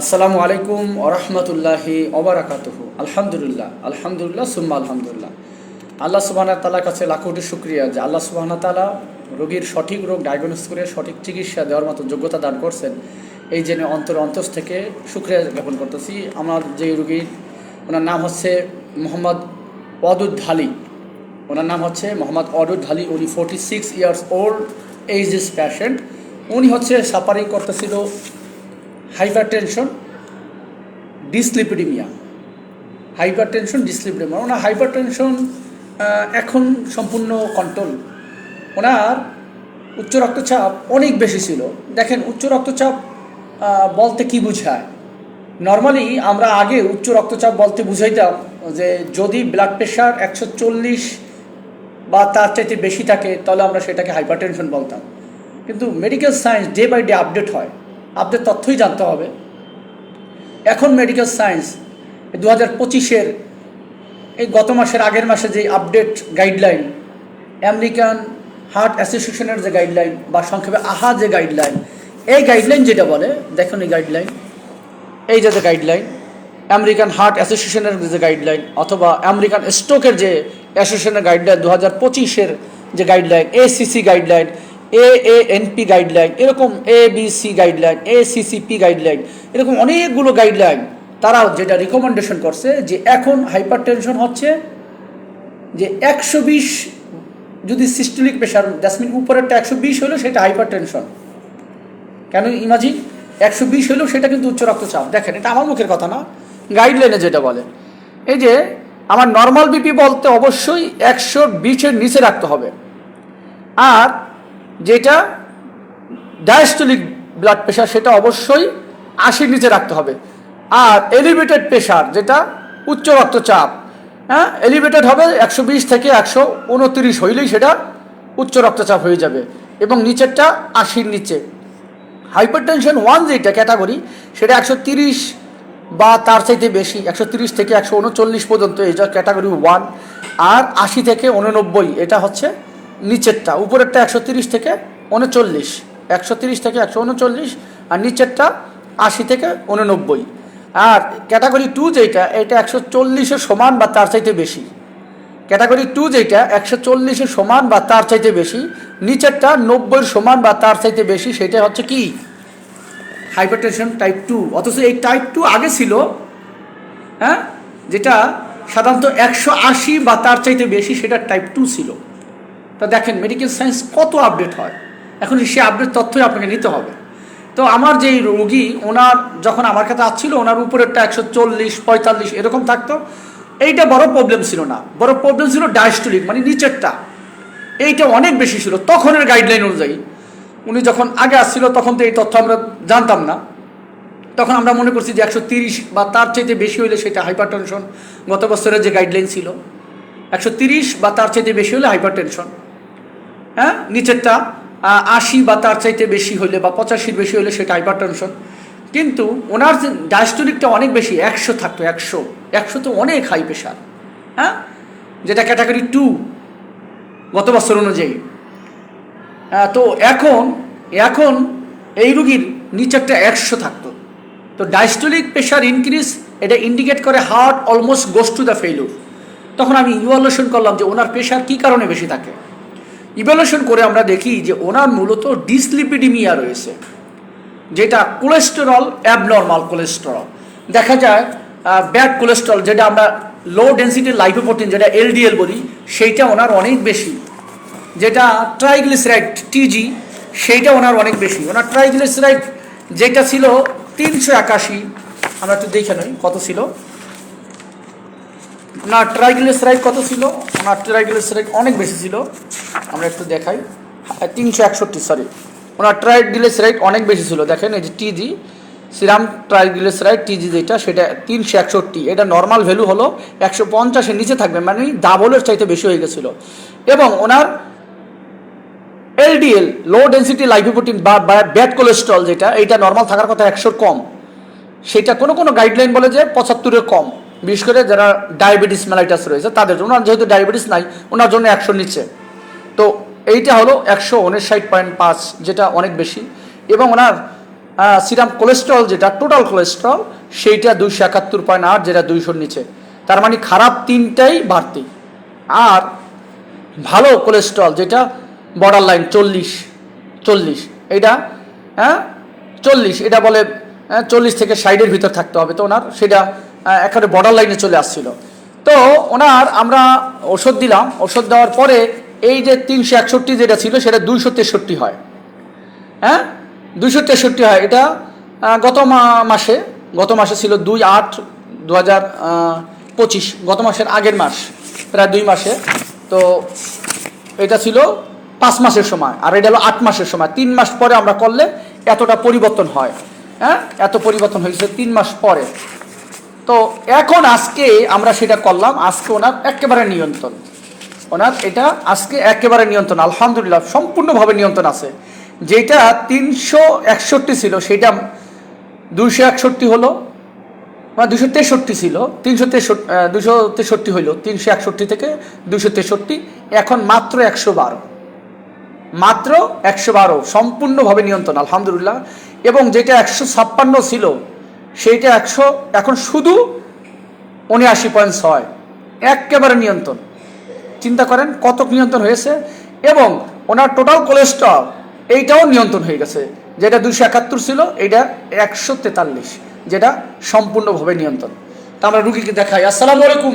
আসসালামু আলাইকুম ওরহমতুল্লাহি ওবরাকাতুহু আলহামদুলিল্লাহ আলহামদুলিল্লাহ, সুম্মা আলহামদুলিল্লাহ। আল্লাহ সুবাহ তালার কাছে লাখো কোটি শুক্রিয়া যে আল্লাহ সুবাহ তালা রোগীর সঠিক রোগ ডায়াগনোস করে সঠিক চিকিৎসা দেওয়ার মতো যোগ্যতা দান করছেন। এই জেনে অন্তর অন্তস থেকে শুক্রিয়া জ্ঞাপন করতেছি। আমার যে রোগীর ওনার নাম হচ্ছে মোহাম্মদ ওয়াদুদ ঢালি ওনার নাম হচ্ছে মোহাম্মদ অডুদ ঢালি উনি forty six years old age is patient উনি হচ্ছে সাফারিং করতেছিল hypertension dyslipidaemia. Hypertension dyslipidemia. ওনার হাইপার টেনশন এখন সম্পূর্ণ কন্ট্রোল ওনার উচ্চ রক্তচাপ অনেক বেশি ছিল। দেখেন, উচ্চ রক্তচাপ বলতে কি বোঝায়? নর্মালি আমরা আগে উচ্চ রক্তচাপ বলতে বুঝাইতাম যে যদি ব্লাড প্রেশার একশো চল্লিশ বা তার চাইতে বেশি থাকে, তাহলে আমরা সেটাকে হাইপার টেনশন বলতাম। কিন্তু medical science day by day update হয়। আপডেট তথ্যই জানতে হবে। এখন মেডিকেল সায়েন্স দু হাজার পঁচিশের এই গত মাসের আগের মাসে যে আপডেট গাইডলাইন আমেরিকান হার্ট অ্যাসোসিয়েশনের যে গাইডলাইন বা সংক্ষেপে আহা যে গাইডলাইন এই গাইডলাইন যেটা বলে, দেখুন এই গাইডলাইন এই যে গাইডলাইন আমেরিকান হার্ট অ্যাসোসিয়েশনের যে গাইডলাইন অথবা আমেরিকান স্ট্রোকের যে অ্যাসোসিয়েশনের গাইডলাইন দু হাজার পঁচিশের যে guideline ACC guideline A A NP guideline এরকম A B C guideline A CCP guideline এরকম অনেকগুলো গাইডলাইন তারাও যেটা রিকমেন্ডেশন করছে যে এখন হাইপার টেনশন হচ্ছে যে একশো বিশ যদি সিস্টোলিক প্রেশার জাসমিন উপরেরটা একশো বিশ হলো সেটা হাইপার টেনশন কেন ইমাজিন একশো বিশ হলেও সেটা কিন্তু উচ্চ রক্তচাপ। দেখেন, এটা আমার মুখের কথা না গাইডলাইনে যেটা বলে। এই যে আমার নর্মাল বিপি বলতে অবশ্যই একশো বিশের নিচে রাখতে হবে। আর যেটা ডায়াস্টোলিক ব্লাড প্রেশার সেটা অবশ্যই আশির নিচে রাখতে হবে। আর এলিভেটেড প্রেশার যেটা উচ্চ রক্তচাপ হ্যাঁ? এলিভেটেড হবে একশো বিশ থেকে একশো উনত্রিশ হইলেই সেটা উচ্চ রক্তচাপ হয়ে যাবে এবং নিচেরটা আশির নিচে। হাইপারটেনশন ওয়ান যেটা ক্যাটাগরি সেটা একশো তিরিশ বা তার চাইতে বেশি, একশো তিরিশ থেকে একশো উনচল্লিশ পর্যন্ত এটা ক্যাটাগরি ওয়ান আর আশি থেকে উননব্বই, এটা হচ্ছে নিচেরটা, উপরেরটা একশো তিরিশ থেকে উনচল্লিশ। একশো তিরিশ থেকে একশো উনচল্লিশ আর নিচেরটা আশি থেকে উননব্বই। আর ক্যাটাগরি টু যেটা এটা একশো চল্লিশের সমান বা তার চাইতে বেশি। ক্যাটাগরি টু যেটা একশো চল্লিশের সমান বা তার চাইতে বেশি। নিচেরটা নব্বইয়ের সমান বা তার চাইতে বেশি সেটা হচ্ছে কি? হাইপারটেনশন টাইপ টু অথচ এই টাইপ টু আগে ছিল হ্যাঁ? যেটা সাধারণত একশো আশি বা তার চাইতে বেশি, সেটা টাইপ টু ছিল। তা দেখেন মেডিকেল সায়েন্স কত আপডেট হয়? এখন সে আপডেট তথ্যই আপনাকে নিতে হবে। তো আমার যেই রোগী, ওনার যখন আমার কাছে আসছিল, ওনার উপরেরটা একশো চল্লিশ, পঁয়তাল্লিশ এরকম থাকতো। এইটা বড় প্রবলেম ছিল না। বড় প্রবলেম ছিল ডায়াস্টোলিক মানে নিচেরটা। এইটা অনেক বেশি ছিল। তখনের গাইডলাইন অনুযায়ী। উনি যখন আগে আসছিল, তখন তো এই তথ্য আমরা জানতাম না। তখন আমরা মনে করছি যে একশো তিরিশ বা তার চাইতে বেশি হলে সেটা হাইপার টেনশন গত বছরের যে গাইডলাইন ছিল, একশো তিরিশ বা তার চাইতে বেশি হলে হাইপার টেনশন হ্যাঁ? নিচেরটা আশি বা তার চাইতে বেশি হলে বা পঁচাশির বেশি হলে সেটা হাইপার টেনশন কিন্তু ওনার যে ডায়াস্টোলিকটা অনেক বেশি, একশো থাকতো, একশো। একশো তো অনেক হাই প্রেশার হ্যাঁ? যেটা ক্যাটাগরি টু গত বছর অনুযায়ী। তো এখন এখন এই রুগীর নিচেরটা একশো থাকতো। তো ডায়াস্টোলিক প্রেশার ইনক্রিজ এটা ইন্ডিকেট করে heart almost goes to the failure তখন আমি ইভালুয়েশন করলাম যে ওনার প্রেশার কী কারণে বেশি থাকে? ইভ্যালুয়েশন করে আমরা দেখি যে ওনার মূলত ডিসলিপিডিমিয়া রয়েছে, যেটা কোলেস্টেরল অ্যাবনর্মাল কোলেস্টেরল দেখা যায় ব্যাড কোলেস্টেরল যেটা আমরা লো ডেন্সিটি লাইপোপ্রোটিন যেটা এলডিএল বলি, সেইটা ওনার অনেক বেশি। যেটা ট্রাইগ্লিসারাইড টিজি সেইটা ওনার অনেক বেশি। ওনার ট্রাইগ্লিসারাইড যেটা ছিল তিনশো একাশি, আমরা একটু দেখে নই কত ছিল? ওনার ট্রাইগ্লিসারাইড কত ছিল? ওনার ট্রাইগ্লিসারাইড অনেক বেশি ছিল। আমরা একটু দেখাই। তিনশো একষট্টি সরি ওনার ট্রাইগ্লিসারাইড অনেক বেশি ছিল। দেখেন এই যে টিজি সিরাম ট্রাইগ্লিসারাইড টিজি যেটা, সেটা তিনশো একষট্টি। এটা নর্মাল ভ্যালু হলো একশো পঞ্চাশের নিচে থাকবে মানে ডাবলের চাইতে বেশি হয়ে গেছিল। এবং ওনার এলডিএল লো ডেন্সিটি লাইপোপ্রোটিন বা ব্যাড কোলেস্ট্রল যেটা, এইটা নর্মাল থাকার কথা একশোর কম। সেটা কোনো কোনো গাইডলাইন বলে যে পঁচাত্তরের কম। বিশেষ করে যারা ডায়াবেটিস মেলাইটাস রয়েছে, তাদের জন্য। ওনার যেহেতু ডায়াবেটিস নাই, ওনার জন্য একশো নিচে। তো এইটা হলো একশো উনষাট পয়েন্ট পাঁচ, যেটা অনেক বেশি। এবং ওনার সিরাম কোলেস্ট্রল যেটা টোটাল কোলেস্ট্রল সেইটা দুইশো একাত্তর পয়েন্ট আট, যেটা দুইশোর নিচে। তার মানে খারাপ তিনটাই বাড়তি। আর ভালো কোলেস্ট্রল যেটা বর্ডার লাইন চল্লিশ চল্লিশ, এটা হ্যাঁ চল্লিশ, এটা বলে চল্লিশ থেকে ষাটের ভিতর থাকতে হবে। তো ওনার, সেটা একেবারে বর্ডার লাইনে চলে আসছিল। তো ওনার আমরা ওষুধ দিলাম, ওষুধ দেওয়ার পরে এই যে তিনশো একষট্টি যেটা ছিল, সেটা দুইশো তেষট্টি হয়। হ্যাঁ? দুইশো তেষট্টি হয়। এটা গত মাসে গত মাসে ছিল দুই আট দু হাজার পঁচিশ, গত মাসের আগের মাস, প্রায় দুই মাসে। তো এটা ছিল পাঁচ মাসের সময়, আর এটা হলো আট মাসের সময়। তিন মাস পরে আমরা করলে এতটা পরিবর্তন হয়। হ্যাঁ? এত পরিবর্তন হয়েছে তিন মাস পরে। তো এখন আজকে আমরা সেটা করলাম, আজকে ওনার একেবারে নিয়ন্ত্রণ। ওনার এটা আজকে একেবারে নিয়ন্ত্রণ, আলহামদুলিল্লাহ, সম্পূর্ণভাবে নিয়ন্ত্রণ আছে। যেটা তিনশো একষট্টি ছিল, সেটা দুইশো একষট্টি হলো বা দুশো তেষট্টি ছিল, তিনশো তেষট্টি দুশো তেষট্টি হইল, তিনশো একষট্টি থেকে দুশো তেষট্টি, এখন মাত্র একশো বারো। মাত্র একশো বারো, সম্পূর্ণভাবে নিয়ন্ত্রণ, আলহামদুলিল্লাহ। এবং যেটা একশো ছাপ্পান্ন ছিল সেইটা একশো এখন শুধু উনআশি পয়েন্ট ছয় একেবারে নিয়ন্ত্রণ। চিন্তা করেন কত নিয়ন্ত্রণ হয়েছে এবং ওনার টোটাল কোলেস্ট্রল এইটাও নিয়ন্ত্রণ হয়ে গেছে। যেটা দুশো একাত্তর ছিল এটা একশো তেতাল্লিশ যেটা সম্পূর্ণভাবে নিয়ন্ত্রণ। তা আমরা রুগীকে দেখাই। আসসালামু আলাইকুম।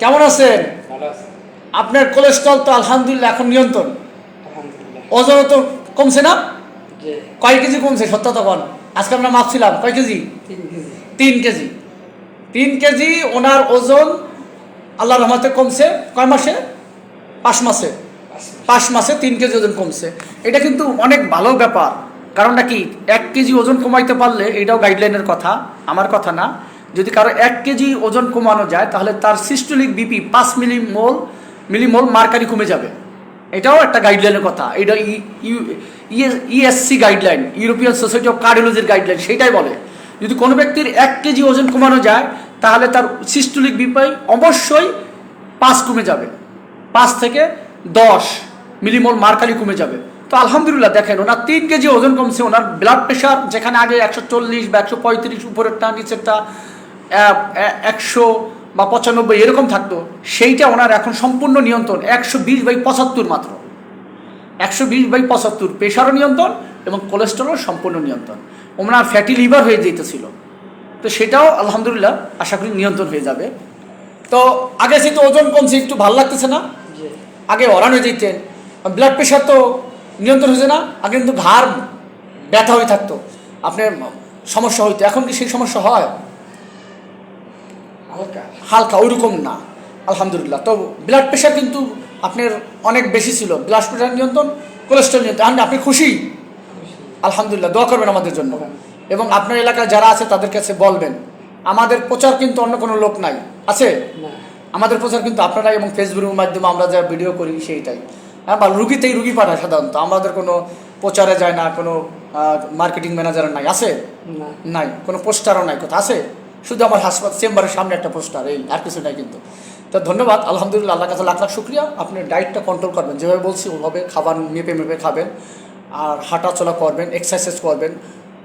কেমন আছেন? আপনার কোলেস্ট্রল তো আলহামদুলিল্লাহ এখন নিয়ন্ত্রণ। ওজন তো কমছে না? কয় কেজি কমছে সত্য তখন? আজকে আমরা মাপছিলাম কয় কেজি? তিন কেজি। তিন কেজি। তিন কেজি ওনার ওজন আল্লাহ রহমতে কমছে। কয় মাসে? পাঁচ মাসে। পাঁচ মাসে তিন কেজি ওজন কমছে। এটা কিন্তু অনেক ভালো ব্যাপার। কারণটা কি? এক কেজি ওজন কমাইতে পারলে এটাও গাইডলাইনের কথা আমার কথা না। যদি কারও এক কেজি ওজন কমানো যায় তাহলে তার সিস্টোলিক বিপি পাঁচ মিলিমোল মিলিমোল মার্কারি কমে যাবে। এটাও একটা গাইডলাইনের কথা। এটা ESC guideline European Society of কার্ডিওলজির guideline সেটাই বলে। যদি কোনো ব্যক্তির এক কেজি ওজন কমানো যায়, তাহলে তার সিস্টুলিক বিপি অবশ্যই পাঁচ কমে যাবে। পাঁচ থেকে দশ মিলিমোল মার্কালি কমে যাবে। তো আলহামদুলিল্লাহ, দেখেন, ওনার তিন কেজি ওজন কমছে, ওনার ব্লাড প্রেশার যেখানে আগে একশো চল্লিশ বা একশো পঁয়ত্রিশ উপরেরটা, নিচেরটা একশো বা পঁচানব্বই এরকম থাকতো, সেইটা ওনার এখন সম্পূর্ণ নিয়ন্ত্রণ, একশো বিশ বাই পঁচাত্তর মাত্র। একশো বিশ বাই পঁচাত্তর প্রেশারও নিয়ন্ত্রণ এবং কোলেস্টেরলও সম্পূর্ণ নিয়ন্ত্রণ। ওনার ফ্যাটি লিভার হয়ে যেতেছিল। তো সেটাও আলহামদুলিল্লাহ আশা করি নিয়ন্ত্রণ হয়ে যাবে। তো আগে যেহেতু ওজন কমছে একটু ভালো লাগতেছে না? আগে অরান হয়ে যেতেন। ব্লাড প্রেশার তো নিয়ন্ত্রণ হয়েছে না আগে কিন্তু ঘাড় ব্যথা হয়ে থাকতো। আপনার সমস্যা হইতো। এখন কি সেই সমস্যা হয়? হালকা। হালকা ওইরকম না। আলহামদুলিল্লাহ। তো ব্লাড প্রেশার কিন্তু আপনার অনেক বেশি ছিল। ব্লাড প্রেশার নিয়ন্ত্রণ কোলেস্ট্রল নিয়ন্ত্রণ। আপনি- খুশি। আলহামদুলিল্লাহ দোয়া করবেন আমাদের জন্য। এবং আপনার এলাকায় যারা আছে তাদের কাছে বলবেন। আমাদের প্রচার কিন্তু অন্য কোনো লোক নাই। আছে? আমাদের প্রচার কিন্তু আপনারাই এবং ফেসবুকের মাধ্যমে আমরা যা ভিডিও করি সেইটাই। হ্যাঁ বা রুগীতেই রুগী পাঠায় সাধারণত। আমাদের কোনো প্রচারে যায় না কোনো মার্কেটিং ম্যানেজার নাই। আছে? নাই। কোনো পোস্টারও নাই। কোথা আছে? শুধু আমার হাসপাতাল চেম্বারের সামনে একটা পোস্টার এই আর কিছু নাই কিন্তু। তো ধন্যবাদ, আলহামদুলিল্লাহ আল্লাহ কাছে লাখ লাখ শুক্রিয়া। আপনি ডায়েটটা কন্ট্রোল করবেন। যেভাবে বলছি, ওভাবে খাবার মেপে মেপে খাবেন আর হাঁটা চলা করবেন এক্সারসাইজ করবেন।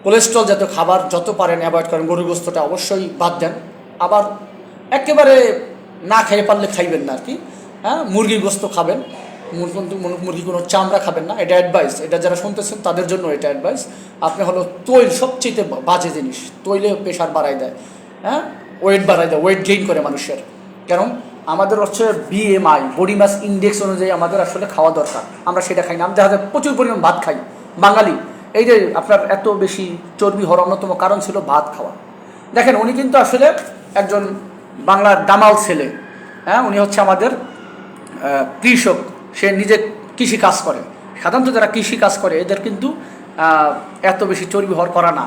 কোলেস্ট্রল জাতীয় খাবার যত পারেন অ্যাভয়েড করেন গরু গোস্তটা অবশ্যই বাদ দেন। আবার একেবারে না খাইয়ে পারলে খাইবেন না আর কি হ্যাঁ মুরগির গোস্ত খাবেন। মুরগি কোনো চামড়া খাবেন না, এটা অ্যাডভাইস এটা যারা শুনতেছেন, তাদের জন্য এটা অ্যাডভাইস আপনি হলো তৈল সবচেয়ে বাজে জিনিস। তৈলে প্রেশার বাড়ায় দেয়। হ্যাঁ ওয়েট বাড়ায় দেয় ওয়েট গেইন করে মানুষের। কারণ আমাদের হচ্ছে বিএমআই বডি মাস ইন্ডেক্স অনুযায়ী আমাদের আসলে খাওয়া দরকার। আমরা সেটা খাই না। আমরা দেখা প্রচুর পরিমাণ ভাত খাই। বাঙালি, এই যে আপনার এত বেশি চর্বি হওয়ার অন্যতম কারণ ছিল ভাত খাওয়া। দেখেন, উনি কিন্তু আসলে একজন বাংলার দামাল ছেলে। হ্যাঁ উনি হচ্ছে আমাদের কৃষক। সে নিজে কৃষি কাজ করে। সাধারণত যারা কৃষি কাজ করে, এদের কিন্তু এত বেশি চর্বি হওয়ার করা না,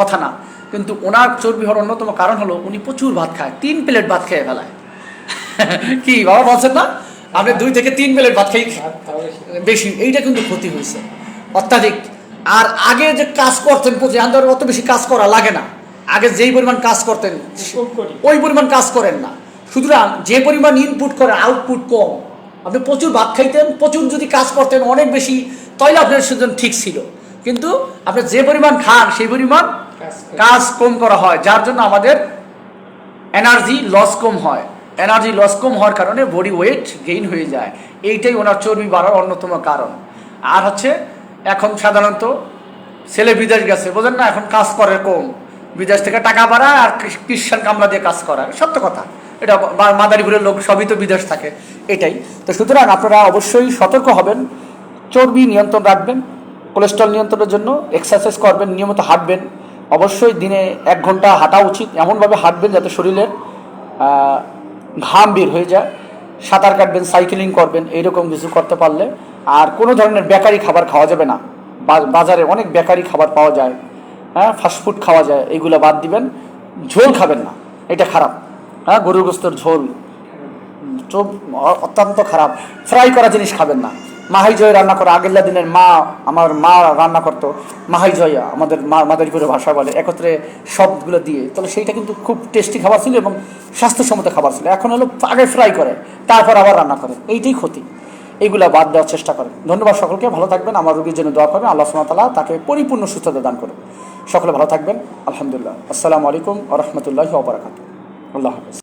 কথা না। কিন্তু ওনার চর্বি হওয়ার অন্যতম কারণ হলো উনি প্রচুর ভাত খায়। তিন প্লেট ভাত খেয়ে ফেলায়। কি বাবা বলছেন না? আপনি দুই থেকে তিন প্লেট ভাত খাই বেশি। এইটা কিন্তু ক্ষতি হয়েছে। অত্যাধিক। আর আগে যে কাজ করতেন প্রতি আন্দার অত বেশি কাজ করা লাগে না। আগে যেই পরিমাণ কাজ করতেন ওই পরিমাণ কাজ করেন না। সুতরাং যে পরিমাণ ইনপুট করে আউটপুট কম। আপনি প্রচুর ভাত খাইতেন প্রচুর যদি কাজ করতেন অনেক বেশি তাহলে আপনার সেজন ঠিক ছিল। কিন্তু আপনি যে পরিমাণ খান সেই পরিমাণ কাজ কম। করা হয় যার জন্য আমাদের এনার্জি লস কম হয়। এনার্জি লস কম হওয়ার কারণে বডি ওয়েট গেইন হয়ে যায়। এইটাই ওনার চর্বি বাড়ার অন্যতম কারণ। আর হচ্ছে, এখন সাধারণত ছেলে বিদেশ গেছে, বোঝেন না, এখন কাজ করে কম। বিদেশ থেকে টাকা বাড়ায় আর খ্রিস্টান কামলা দিয়ে কাজ করায়। সত্য কথা। এটা মাদারীপুরের লোক সবই তো বিদেশ থাকে। এটাই। তো সুতরাং আপনারা অবশ্যই সতর্ক হবেন, চর্বি নিয়ন্ত্রণ রাখবেন কোলেস্ট্রল নিয়ন্ত্রণের জন্য এক্সারসাইজ করবেন, নিয়মিত হাঁটবেন। অবশ্যই দিনে এক ঘণ্টা হাঁটা উচিত। এমনভাবে হাঁটবেন যাতে শরীরের ঘাম বের হয়ে যায়, সাঁতার কাটবেন সাইকেলিং করবেন, এইরকম কিছু করতে পারলে আর কোনো ধরনের বেকারি খাবার খাওয়া যাবে না। বাজারে অনেক বেকারি খাবার পাওয়া যায় হ্যাঁ ফাস্টফুড খাওয়া যায়, এগুলো বাদ দিবেন, ঝোল খাবেন না, এটা খারাপ। হ্যাঁ গরুর গোস্তর ঝোল অত্যন্ত খারাপ। ফ্রাই করা জিনিস খাবেন না। মাহাই জয় রান্না করা। আগের দিনের মা, আমার মা রান্না করতো। মাহাই জয় আমাদের মা, মাদারীপুরের ভাষা বলে, একত্রে সবগুলো দিয়ে। তাহলে সেইটা কিন্তু খুব টেস্টি খাবার ছিল এবং স্বাস্থ্যসম্মত খাবার ছিল। এখন হলো আগে ফ্রাই করে, তারপর আবার রান্না করে। এইটাই ক্ষতি। এইগুলা বাদ দেওয়ার চেষ্টা করেন ধন্যবাদ সকলকে, ভালো থাকবেন। আমার রোগীর জন্য দোয়া করবেন। আল্লাহ সুমতাল্লাহ তাকে পরিপূর্ণ সুস্থতা দান করুন সকলে ভালো থাকবেন। আলহামদুলিল্লাহ। আসসালামু আলাইকুম আ রহমতুল্লাহ ওবরাকাত আল্লাহ হাফেজ।